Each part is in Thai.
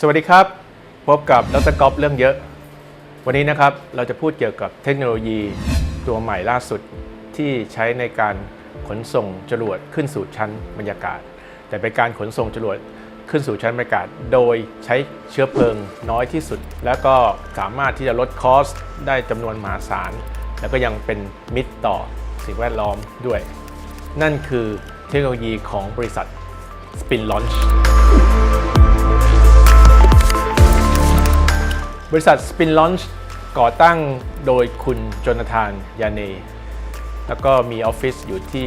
สวัสดีครับ พบกับดรกอฟเรื่องเยอะ วันนี้นะครับเราจะพูดเกี่ยวกับเทคโนโลยีตัวใหม่ล่าสุดที่ใช้ในการขนส่งจรวดขึ้นสู่ชั้นบรรยากาศ แต่เป็นการขนส่งจรวดขึ้นสู่ชั้นบรรยากาศ โดยใช้เชื้อเพลิงน้อยที่สุด แล้วก็สามารถที่จะลดคอสได้จำนวนมหาศาลแล้วก็ยังเป็นมิตรต่อสิ่งแวดล้อมด้วย นั่นคือเทคโนโลยีของบริษัท Spin Launch บริษัท Spin Launch ก่อตั้งโดยคุณจนาธานยาเน แล้วก็มีออฟฟิศอยู่ที่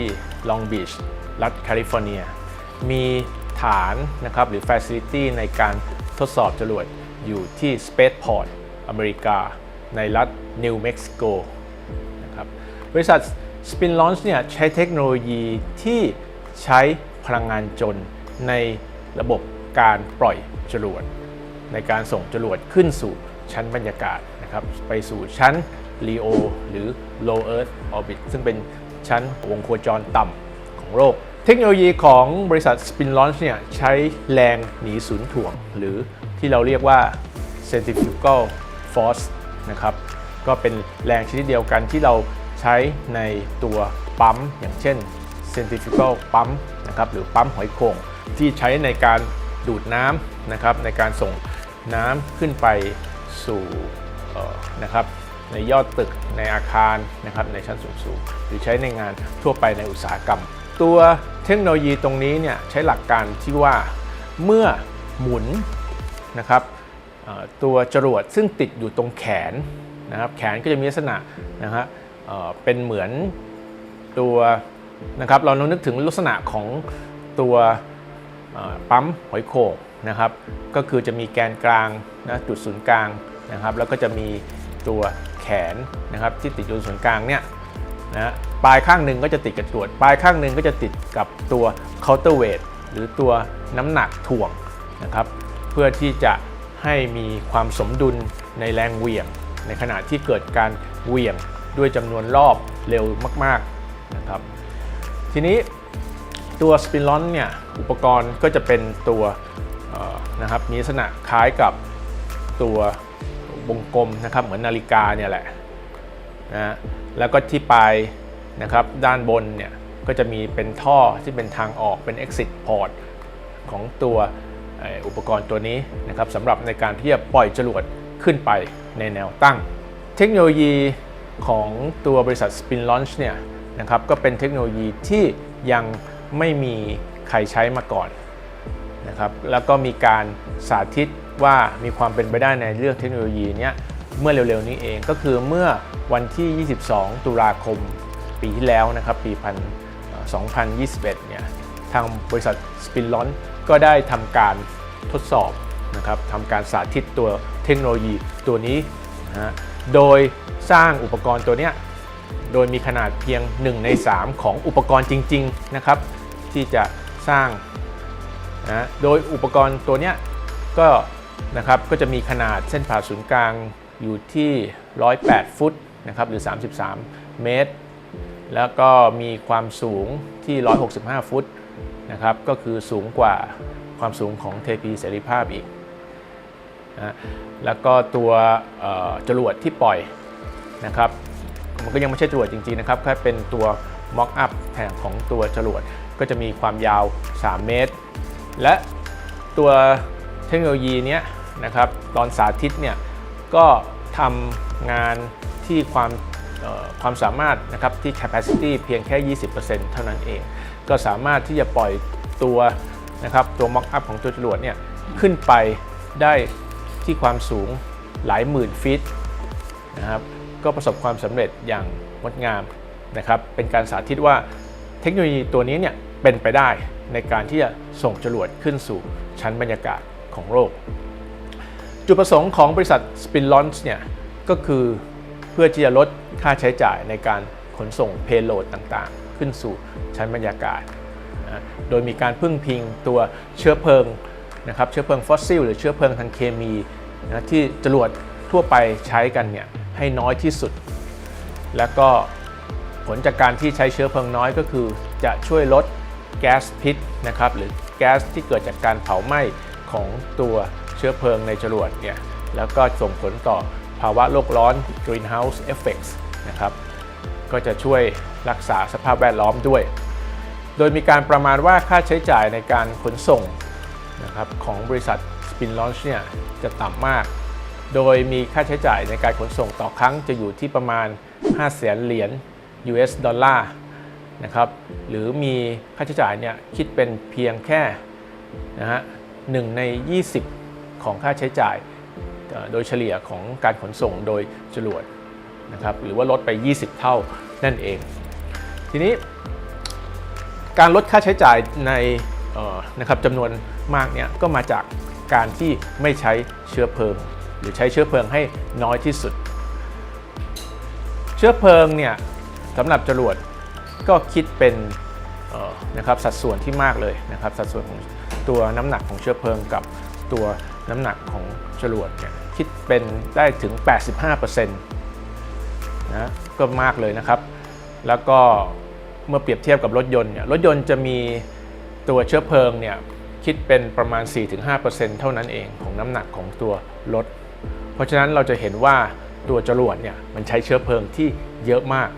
Long Beach รัฐแคลิฟอร์เนีย มีฐานนะครับหรือ Facility ในการทดสอบจรวดอยู่ที่ Spaceport อเมริกา ในรัฐนิวเม็กซิโกนะครับบริษัท Spin Launch เนี่ยใช้เทคโนโลยีที่ใช้พลังงานจนในระบบการปล่อยจรวด ในการส่งจรวดขึ้นสู่ ชั้นบรรยากาศนะครับไปสู่ชั้น LEO หรือ Low Earth Orbit ซึ่งเป็นชั้นวงโคจรต่ำของโลก เทคโนโลยีของบริษัท Spin Launch เนี่ยใช้แรงหนีศูนย์ถ่วง หรือที่เราเรียกว่า centrifugal force นะครับก็เป็นแรงชนิดเดียวกันที่เราใช้ในตัวปั๊ม อย่างเช่น centrifugal ปั๊มนะครับหรือปั๊มหอยโข่งที่ใช้ในการดูดน้ำนะครับในการส่งน้ำขึ้นไป สู่นะครับในยอดตึกในอาคารนะครับในชั้นสูงๆหรือใช้ในงานทั่วไปในอุตสาหกรรม ตัวเทคโนโลยีตรงนี้เนี่ยใช้หลักการที่ว่าเมื่อหมุนนะครับตัวจรวดซึ่งติดอยู่ตรงแขนนะครับแขนก็จะมีลักษณะนะฮะเเป็นเหมือนตัวนะครับเราลองนึกถึงลักษณะของตัวปั๊มหอยโข่ง นะครับก็คือจะมีแกนกลางนะจุดศูนย์กลางนะครับแล้วก็จะมีตัวแขนนะครับที่ติดอยู่ศูนย์กลางเนี่ยนะปลายข้างหนึ่งก็จะติดกับจรวปลายข้างหนึ่งก็จะติดกับตัว counterweight หรือตัวน้ำหนักถ่วงนะครับเพื่อที่จะให้มีความสมดุลในแรงเหวี่ยง ในขณะที่เกิดการเหวี่ยงด้วยจำนวนรอบเร็วมากๆนะครับทีนี้ตัว Spin Launch เนี่ยอุปกรณ์ก็จะเป็นตัว นะครับมีลักษณะคล้ายกับตัววงกลมนะครับเหมือนนาฬิกาเนี่ยแหละนะแล้วก็ที่ปลายนะครับด้านบนเนี่ยก็จะมีเป็นท่อที่เป็นทางออกเป็น exit port ของตัวอุปกรณ์ตัวนี้นะครับสำหรับในการที่จะปล่อยจรวดขึ้นไปในแนวตั้ง เทคโนโลยีของตัวบริษัท Spin Launch เนี่ยนะครับก็เป็นเทคโนโลยีที่ยังไม่มีใครใช้มาก่อน นะครับแล้วก็มีการสาธิตว่ามีความเป็นไปได้ในเรื่องเทคโนโลยีเนี้ยเมื่อเร็วๆนี้เองก็คือเมื่อวันที่ 22 ตุลาคมปีที่แล้วนะครับปี 2021 เนี่ยทางบริษัท Spin Launch ก็ได้ทำการทดสอบนะครับทำการสาธิตตัวเทคโนโลยีตัวนี้นะฮะโดยสร้างอุปกรณ์ตัวเนี้ยโดยมีขนาดเพียง 1 ใน 3 ของอุปกรณ์จริง ๆ นะครับ ที่จะสร้าง นะโดยอุปกรณ์ตัวนี้ก็นะครับก็จะมีขนาดเส้นผ่าศูนย์กลางอยู่ที่ 108 ฟุตนะครับหรือ 33 เมตร แล้วก็มีความสูงที่ 165 ฟุตนะครับก็คือสูงกว่าความสูงของเทพีเสรีภาพอีกนะแล้วก็ตัวจรวดที่ปล่อยนะครับมันก็ยังไม่ใช่จรวดจริงๆนะครับแค่เป็นตัว mock up แผงของตัวจรวดก็จะมีความยาว 3 เมตร และตัวเทคโนโลยีเนี้ยนะครับตอนสาธิตเนี่ยก็ทำงานที่ความความสามารถนะครับที่ capacity เพียงแค่ 20%เท่านั้นเอง ก็สามารถที่จะปล่อยตัวนะครับตัว mock up ของตัวจรวดเนี่ยขึ้นไปได้ที่ความสูงหลายหมื่นฟิตนะครับก็ประสบความสำเร็จอย่างงดงามนะครับเป็นการสาธิตว่าเทคโนโลยีตัวนี้เนี่ยเป็นไปได้ ในการที่จะส่งจรวดขึ้นสู่ชั้นบรรยากาศของโลก จุดประสงค์ของบริษัท Spin Launch เนี่ยก็คือเพื่อที่จะลดค่าใช้จ่ายในการขนส่ง payload ต่างๆ ขึ้นสู่ชั้นบรรยากาศนะโดยมีการพึ่งพิงตัวเชื้อเพลิงนะครับเชื้อเพลิงฟอสซิลหรือเชื้อเพลิงทางเคมีนะที่จรวดทั่วไปใช้กันเนี่ยให้น้อยที่สุด แล้วก็ผลจากการที่ใช้เชื้อเพลิงน้อยก็คือจะช่วยลด แก๊สพิษนะครับหรือแก๊สที่เกิดจากการเผาไหม้ของตัวเชื้อเพลิงในจรวดเนี่ยแล้วก็ส่งผลต่อภาวะโลกร้อน greenhouse effects นะครับก็จะช่วยรักษาสภาพแวดล้อมด้วย โดยมีการประมาณว่าค่าใช้จ่ายในการขนส่งนะครับของบริษัท Spin Launch เนี่ยจะต่ำมาก โดยมีค่าใช้จ่ายในการขนส่งต่อครั้งจะอยู่ที่ประมาณ 5 0 0แสนเหรียญ US ดอลลาร์ นะครับหรือมีค่าใช้จ่ายเนี่ยคิดเป็นเพียงแค่นะฮะหนึ่งใน 20 ของค่าใช้จ่ายโดยเฉลี่ยของการขนส่งโดยจรวดนะครับหรือว่าลดไป 20 เท่านั่นเอง ทีนี้การลดค่าใช้จ่ายในนะครับจำนวนมากเนี่ยก็มาจากการที่ไม่ใช้เชื้อเพลิง หรือใช้เชื้อเพลิงให้น้อยที่สุด เชื้อเพลิงเนี่ยสำหรับจรวด ก็คิดเป็นเอ่อนะครับสัดส่วนที่มากเลยนะครับสัดส่วนของตัวน้ำหนักของเชื้อเพลิงกับตัวน้ำหนักของจรวดเนี่ยคิดเป็นได้ถึง 85%นะก็มากเลยนะครับ แล้วก็เมื่อเปรียบเทียบกับรถยนต์เนี่ยรถยนต์จะมีตัวเชื้อเพลิงเนี่ยคิดเป็นประมาณ 4-5%เท่านั้นเองของน้ำหนักของตัวรถ เพราะฉะนั้นเราจะเห็นว่าตัวจรวดเนี่ยมันใช้เชื้อเพลิงที่เยอะมาก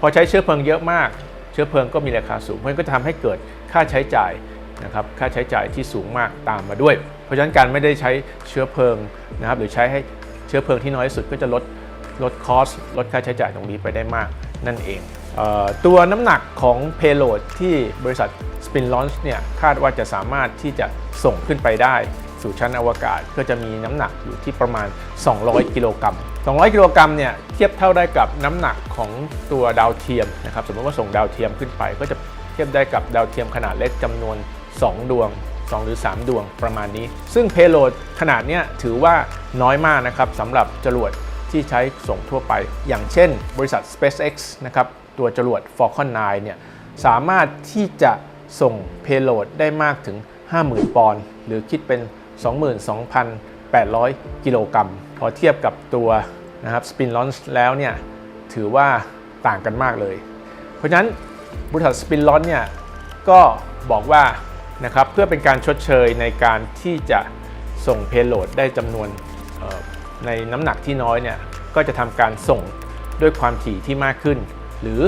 พอใช้เชื้อเพลิงเยอะมาก เชื้อเพลิงก็มีราคาสูง เพราะฉะนั้นก็ทำให้เกิดค่าใช้จ่ายนะครับค่าใช้จ่ายที่สูงมากตามมาด้วย เพราะฉะนั้นการไม่ได้ใช้เชื้อเพลิงนะครับหรือใช้ให้เชื้อเพลิงที่น้อยสุดก็จะลดลดคอสลดค่าใช้จ่ายตรงนี้ไปได้มากนั่นเองเออตัวน้ำหนักของ payload ที่บริษัท Spin Launch เนี่ยคาดว่าจะสามารถที่จะส่งขึ้นไปได้ สู่ชั้นอวกาศก็จะมีน้ำหนักอยู่ที่ประมาณ 200 กิโลกรัม 200 กิโลกรัมเนี่ยเทียบเท่าได้กับน้ำหนักของตัวดาวเทียมนะครับ สมมติว่าส่งดาวเทียมขึ้นไป ก็จะเทียบได้กับดาวเทียมขนาดเล็กจำนวน 2 ดวง 2 หรือ 3 ดวงประมาณนี้ ซึ่ง payload ขนาดเนี้ยถือว่าน้อยมากนะครับสำหรับจรวดที่ใช้ส่งทั่วไป อย่างเช่น บริษัท SpaceX นะครับตัวจรวด Falcon 9เนี่ยสามารถที่จะส่ง payload ได้มากถึง 50,000 ปอนด์หรือคิดเป็น 22,800 กิโลกรัม พอเทียบกับตัวนะครับ Spin Launch แล้วเนี่ยถือว่าต่างกันมากเลย เพราะฉะนั้นบริษัท Spin Launch เนี่ยก็บอกว่านะครับเพื่อเป็นการชดเชยในการที่จะส่ง payload ได้จำนวนในน้ำหนักที่น้อยเนี่ยก็จะทำการส่งด้วยความถี่ที่มากขึ้น หรือ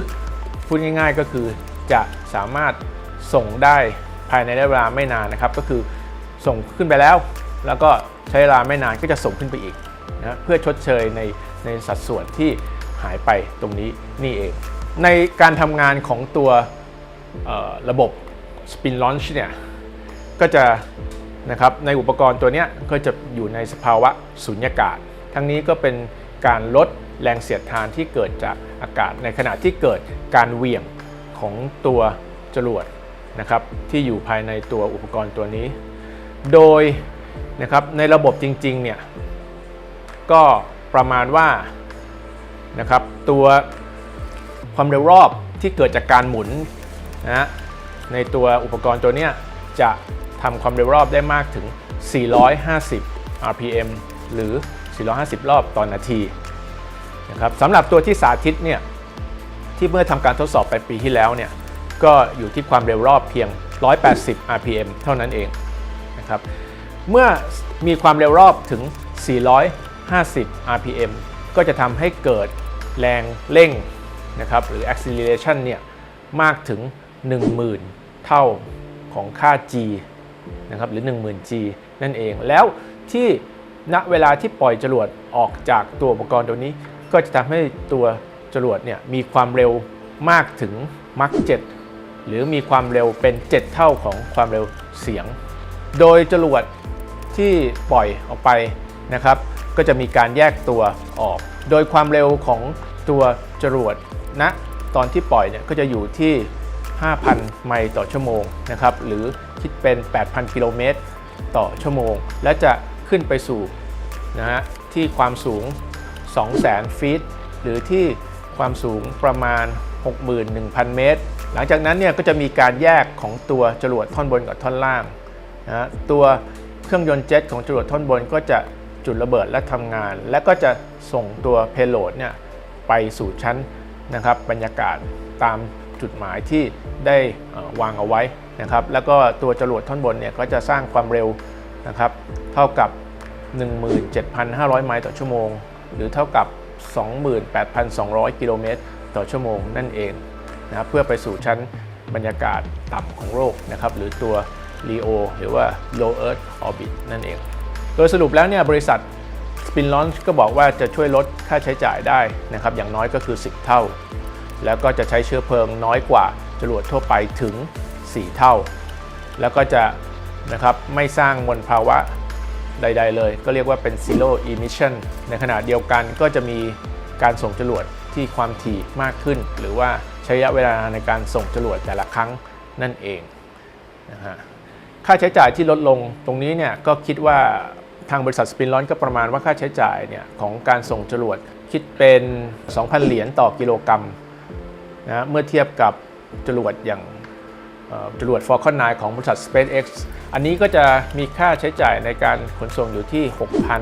พูดง่ายๆก็คือจะสามารถส่งได้ภายในระยะเวลาไม่นานนะครับ ก็คือ ส่งขึ้นไปแล้ว แล้วก็ใช้เวลาไม่นานก็จะส่งขึ้นไปอีกนะเพื่อชดเชยในในสัดส่วนที่หายไปตรงนี้นี่เอง ในการทำงานของตัวระบบ Spin Launch เนี่ยก็จะนะครับในอุปกรณ์ตัวนี้ก็จะอยู่ในสภาวะสุญญากาศ ทั้งนี้ก็เป็นการลดแรงเสียดทานที่เกิดจากอากาศ ในขณะที่เกิดการเหวี่ยงของตัวจรวดนะครับที่อยู่ภายในตัวอุปกรณ์ตัวนี้ โดยนะครับในระบบจริงๆเนี่ยก็ประมาณว่านะครับตัวความเร็วรอบที่เกิดจากการหมุนนะฮะในตัวอุปกรณ์ตัวนี้จะทำความเร็วรอบได้มากถึง 450 rpm หรือ 450 รอบต่อนนาทีนะครับสำหรับตัวที่สาธิตเนี่ยที่เมื่อทำการทดสอบไปปีที่แล้วเนี่ยก็อยู่ที่ความเร็วรอบเพียง 180 rpm เท่านั้นเอง นะครับ เมื่อมีความเร็วรอบถึง 450 rpm ก็จะทำให้เกิดแรงเร่งนะครับหรือ acceleration เนี่ยมากถึง 10,000 เท่าของค่า g นะครับหรือ 10,000 g นั่นเอง แล้วที่ณเวลาที่ปล่อยจรวดออกจากตัวอุปกรณ์ตัวนี้ ก็จะทำให้ตัวจรวดเนี่ยมีความเร็วมากถึงมัก7หรือมีความเร็วเป็น 7 เท่าของความเร็วเสียง โดยจรวดที่ปล่อยออกไปนะครับ ก็จะมีการแยกตัวออก โดยความเร็วของตัวจรวดณนะตอนที่ปล่อยเนี่ยก็จะอยู่ที่ 5,000 ไมล์ต่อชั่วโมงนะครับ หรือคิดเป็น 8,000 กิโลเมตรต่อชั่วโมง และจะขึ้นไปสู่นะฮะที่ความสูง 200,000 ฟีต หรือที่ความสูงประมาณ 61,000 เมตร หลังจากนั้นเนี่ยก็จะมีการแยกของตัวจรวดท่อนบนกับท่อนล่าง นะตัวเครื่องยนต์เจ็ตของจรวดท่อนบนก็จะจุดระเบิดและทำงาน และก็จะส่งตัวเพโลดเนี่ยไปสู่ชั้นนะครับบรรยากาศตามจุดหมายที่ได้วางเอาไว้นะครับ แล้วก็ตัวจรวดท่อนบนเนี่ยก็จะสร้างความเร็วนะครับ เท่ากับ 17,500 ไมล์ต่อชั่วโมง หรือเท่ากับ 28,200 กิโลเมตรต่อชั่วโมงนั่นเองนะครับเพื่อไปสู่ชั้นบรรยากาศต่ำของโลกนะครับ หรือตัว LEO หรือว่า Low Earth Orbit นั่นเอง โดยสรุปแล้วเนี่ยบริษัท Spin Launch ก็บอกว่าจะช่วยลดค่าใช้จ่ายได้นะครับอย่างน้อยก็คือ 10 เท่า แล้วก็จะใช้เชื้อเพลิงน้อยกว่าจรวดทั่วไปถึง 4 เท่า แล้วก็จะนะครับไม่สร้างมลภาวะใด ๆ เลย ก็เรียกว่าเป็น zero emission ในขณะเดียวกันก็จะมีการส่งจรวดที่ความถี่มากขึ้น หรือว่าใช้ระยะเวลาในการส่งจรวดแต่ละครั้งนั่นเองนะฮะ ค่าใช้จ่ายที่ลดลงตรงนี้เนี่ยก็คิดว่าทางบริษัทสปินลอนก็ประมาณว่าค่าใช้จ่ายเนี่ยของการส่งจรวดคิดเป็น 2,000 เหรียญต่อกิโลกรัมนะเมื่อเทียบกับจรวดอย่างเอ่อจรวด Falcon 9 ของบริษัท SpaceX อันนี้ก็จะมีค่าใช้จ่ายในการขนส่งอยู่ที่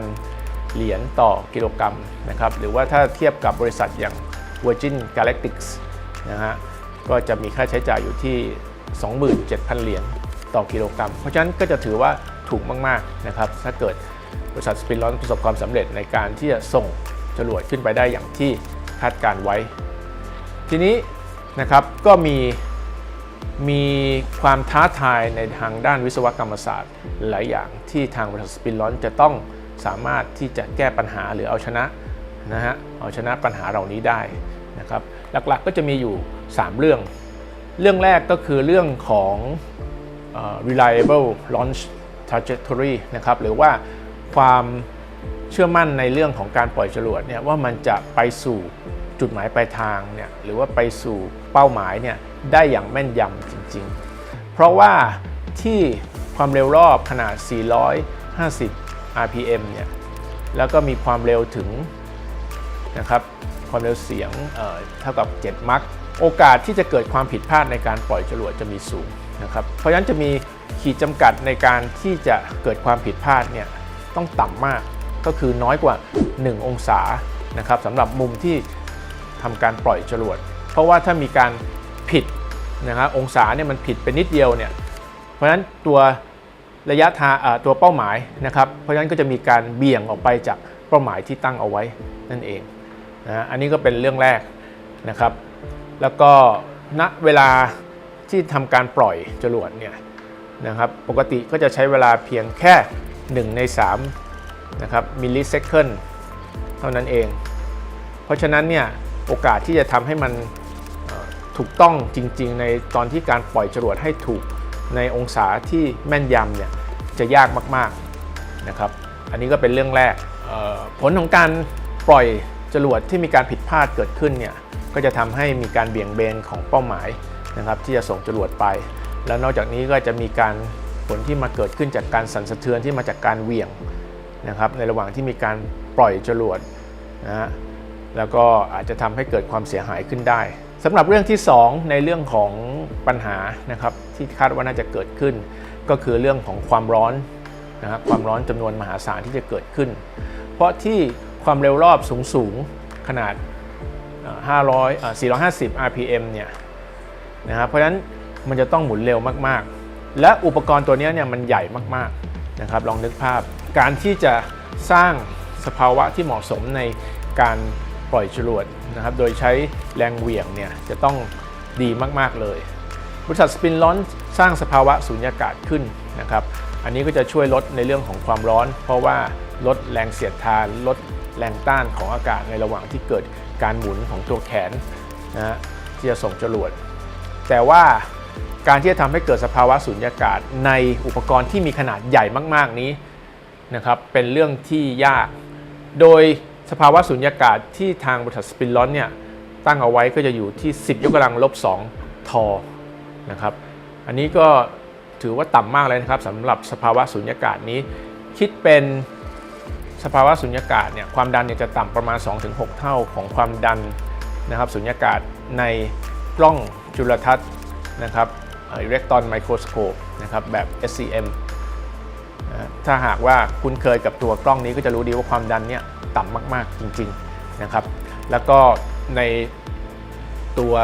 6,000 เหรียญต่อกิโลกรัมนะครับหรือว่าถ้าเทียบกับบริษัทอย่าง Virgin Galactic นะฮะก็จะมีค่าใช้จ่ายอยู่ที่ 27,000 เหรียญ ต่อกิโลกรัม เพราะฉะนั้นก็จะถือว่าถูกมากๆนะครับถ้าเกิดบริษัท Spin Launch ประสบความสำเร็จในการที่จะส่งจรวดขึ้นไปได้อย่างที่คาดการไว้ ทีนี้นะครับก็มีมีความท้าทายในทางด้านวิศวกรรมศาสตร์ หลายอย่างที่ทางบริษัทสปินลอนจะต้องสามารถที่จะแก้ปัญหาหรือเอาชนะนะฮะเอาชนะปัญหาเหล่านี้ได้นะครับหลักๆก็จะมีอยู่ 3 เรื่อง เรื่องแรกก็คือเรื่องของ reliable launch trajectory นะครับหรือว่าความเชื่อมั่นในเรื่องของการปล่อยจรวดเนี่ยว่ามันจะไปสู่จุดหมายปลายทางเนี่ยหรือว่าไปสู่เป้าหมายเนี่ยได้อย่างแม่นยำจริงๆ เพราะว่าที่ความเร็วรอบขนาด 450 rpm เนี่ยแล้วก็มีความเร็วถึงนะครับความเร็วเสียงเอ่อเท่ากับ 7 มัคโอกาสที่จะเกิดความผิดพลาดในการปล่อยจรวดจะมีสูง นะครับเพราะฉะนั้นจะมีขีดจำกัดในการที่จะเกิดความผิดพลาดเนี่ยต้องต่ำมากก็คือน้อยกว่า 1 องศานะครับสำหรับมุมที่ทำการปล่อยจรวด เพราะว่าถ้ามีการผิดนะครับองศาเนี่ยมันผิดไปนิดเดียวเนี่ยเพราะฉะนั้นตัวระยะทางตัวเป้าหมายนะครับ เพราะฉะนั้นก็จะมีการเบี่ยงออกไปจากเป้าหมายที่ตั้งเอาไว้นั่นเองนะอันนี้ก็เป็นเรื่องแรกนะครับ แล้วก็ณเวลา ที่ทำการปล่อยจรวดเนี่ยนะครับปกติก็จะใช้เวลาเพียงแค่ 1 ใน3นะครับมิลลิเซคันเท่านั้นเอง เพราะฉะนั้นเนี่ยโอกาสที่จะทำให้มันถูกต้องจริงๆ ในตอนที่การปล่อยจรวดให้ถูกในองศาที่แม่นยำเนี่ยจะยากมากๆนะครับ อันนี้ก็เป็นเรื่องแรก ผลของการปล่อยจรวดที่มีการผิดพลาดเกิดขึ้นเนี่ยก็จะทำให้มีการเบี่ยงเบนของเป้าหมาย นะครับที่จะส่งจรวดไป แล้วนอกจากนี้ก็จะมีการผลที่มาเกิดขึ้นจากการสั่นสะเทือนที่มาจากการเหวี่ยงนะครับในระหว่างที่มีการปล่อยจรวดนะฮะแล้วก็อาจจะทำให้เกิดความเสียหายขึ้นได้สำหรับเรื่องที่ 2 ในเรื่องของปัญหานะครับที่คาดว่าน่าจะเกิดขึ้น ก็คือเรื่องของความร้อนนะครความร้อนจำนวนมหาศาลที่จะเกิดขึ้น เพราะที่ความเร็วรอบสูงสูงขนาด 500 450 rpm เนี่ย นะครับเพราะฉะนั้นมันจะต้องหมุนเร็วมากๆ และอุปกรณ์ตัวนี้เนี่ยมันใหญ่มากๆนะครับลองนึกภาพ การที่จะสร้างสภาวะที่เหมาะสมในการปล่อยจรวดนะครับโดยใช้แรงเหวี่ยงเนี่ยจะต้องดีมากๆเลย บริษัทสปินลอนสร้างสภาวะสูญญากาศขึ้นนะครับอันนี้ก็จะช่วยลดในเรื่องของความร้อน เพราะว่าลดแรงเสียดทาน ลดแรงต้านของอากาศในระหว่างที่เกิดการหมุนของตัวแขนนะฮะที่จะส่งจรวด แต่ว่าการที่จะทำให้เกิดสภาวะสูญญากาศในอุปกรณ์ที่มีขนาดใหญ่มาก ๆนี้นะครับเป็นเรื่องที่ยาก โดยสภาวะสูญญากาศที่ทางบริษัทสปินลอนเนี่ยตั้งเอาไว้ก็จะอยู่ที่ 10 ยกกำลังลบ 2 ทอนะครับอันนี้ก็ถือว่าต่ำมากเลยนะครับสำหรับสภาวะสูญญากาศนี้ คิดเป็นสภาวะสูญญากาศเนี่ยความดันเนี่ยจะต่ำประมาณ 2-6 เท่าของความดันนะครับสูญญากาศในกล้อง จุลทรรศน์นะครับอิเล็กตรอนไมโครสโคปนะครับแบบ SCM ถ้าหากว่าคุ้นเคยกับตัวกล้องนี้ก็จะรู้ดีว่าความดันเนี่ยต่ำมากๆจริงๆนะครับแล้วก็ในตัว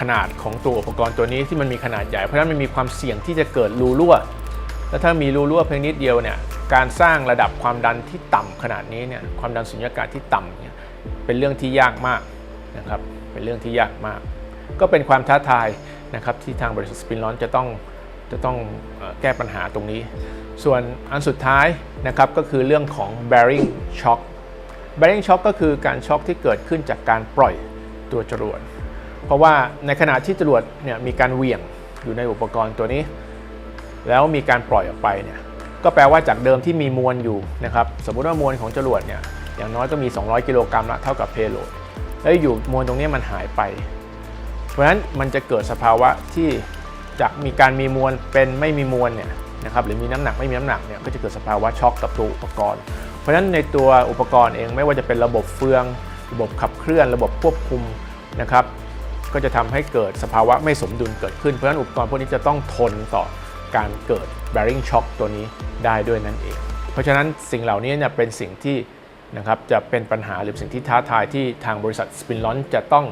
ขนาดของตัวอุปกรณ์ตัวนี้ที่มันมีขนาดใหญ่ เพราะฉะนั้นมันมีความเสี่ยงที่จะเกิดรูรั่ว แล้วถ้ามีรูรั่วเพียงนิดเดียวเนี่ยการสร้างระดับความดันที่ต่ำขนาดนี้เนี่ยความดันสุญญากาศที่ต่ำเนี่ยเป็นเรื่องที่ยากมากนะครับเป็นเรื่องที่ยากมาก ก็เป็นความท้าทายนะครับที่ทางบริษัทสปินลอนจะต้องจะต้องแก้ปัญหาตรงนี้ ส่วนอันสุดท้ายนะครับก็คือเรื่องของ bearing shock bearing shock ก็คือการช็อคที่เกิดขึ้นจากการปล่อยตัวจรวด เพราะว่าในขณะที่จรวดเนี่ยมีการเหวี่ยงอยู่ในอุปกรณ์ตัวนี้ แล้วมีการปล่อยออกไปเนี่ยก็แปลว่าจากเดิมที่มีมวลอยู่นะครับสมมุติว่ามวลของจรวดเนี่ยอย่างน้อยก็มี 200 กิโลกรัมละเท่ากับเพโลดแล้วอยู่มวลตรงนี้มันหายไป ราะฉะนั้นมันจะเกิดสภาวะที่จากมีการมีมวลเป็นไม่มีมวลเนี่ยนะครับหรือมีน้ำหนักไม่มีน้ำหนักเนี่ยก็จะเกิดสภาวะช็อกกับตัวอุปกรณ์ เพราะฉะนั้นในตัวอุปกรณ์เองไม่ว่าจะเป็นระบบเฟือง ระบบขับเคลื่อน ระบบควบคุมนะครับก็จะทำให้เกิดสภาวะไม่สมดุลเกิดขึ้น เพราะฉะนั้นอุปกรณ์พวกนี้จะต้องทนต่อการเกิด bearing shock ตัวนี้ได้ด้วยนั่นเอง เพราะฉะนั้นสิ่งเหล่านี้เนี่ยเป็นสิ่งที่นะครับจะเป็นปัญหาหรือสิ่งที่ท้าทายที่ทางบริษัท Spin Launch จะต้อง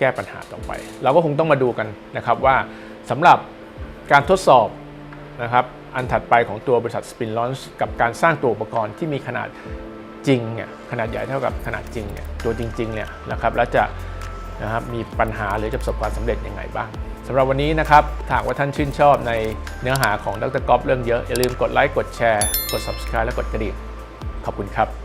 แก้ปัญหาต่อไป เราก็คงต้องมาดูกันนะครับว่าสำหรับการทดสอบนะครับอันถัดไปของตัวบริษัท Spin Launch กับการสร้างตัวอุปกรณ์ที่มีขนาดจริงเนี่ยขนาดใหญ่เท่ากับขนาดจริงเนี่ยตัวจริงๆเนี่ยนะครับแล้วจะนะครับมีปัญหาหรือจะประสบความสำเร็จยังไงบ้างสำหรับวันนี้นะครับถ้าหากว่าท่านชื่นชอบในเนื้อหาของดรกอฟเรื่องเยอะ อย่าลืมกดไลค์กดแชร์ กด subscribe และกดกระดิ่งขอบคุณครับ